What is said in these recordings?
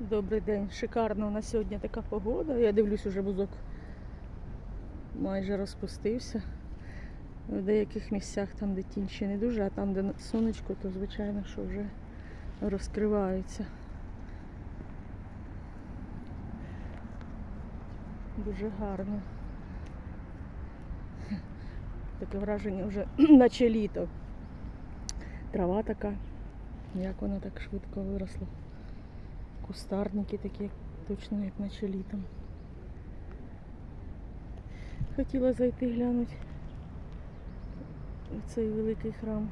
Добрий день, шикарна у нас сьогодні така погода. Я дивлюсь, уже бузок майже розпустився. В деяких місцях там, де тінь ще не дуже, а там, де сонечко, то звичайно, що вже розкривається. Дуже гарно. Таке враження вже наче літо. Трава така, як вона так швидко виросла. Кустарники такі, точно як наче літом. Хотіла зайти глянути в цей великий храм.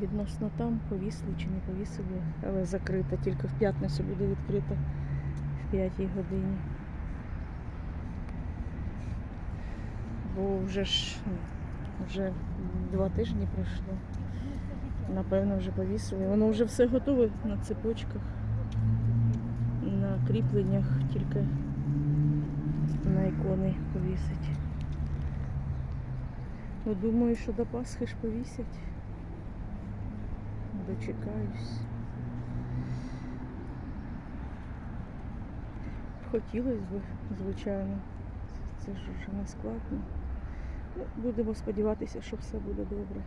Відносно там повісили чи не повісили, але закрита, тільки в п'ятницю буде відкрита в 5 годині. Бо вже ж ну, вже два тижні пройшло. Напевно, вже повісили. Воно вже все готове на цепочках, на кріпленнях, тільки на ікони повісить. Ну, думаю, що до Пасхи ж повісять. Дочекаюсь. Хотілося б, звичайно. Це ж вже не складно. Ну, будемо сподіватися, що все буде добре.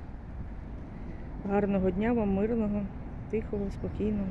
Гарного дня вам, мирного, тихого, спокійного.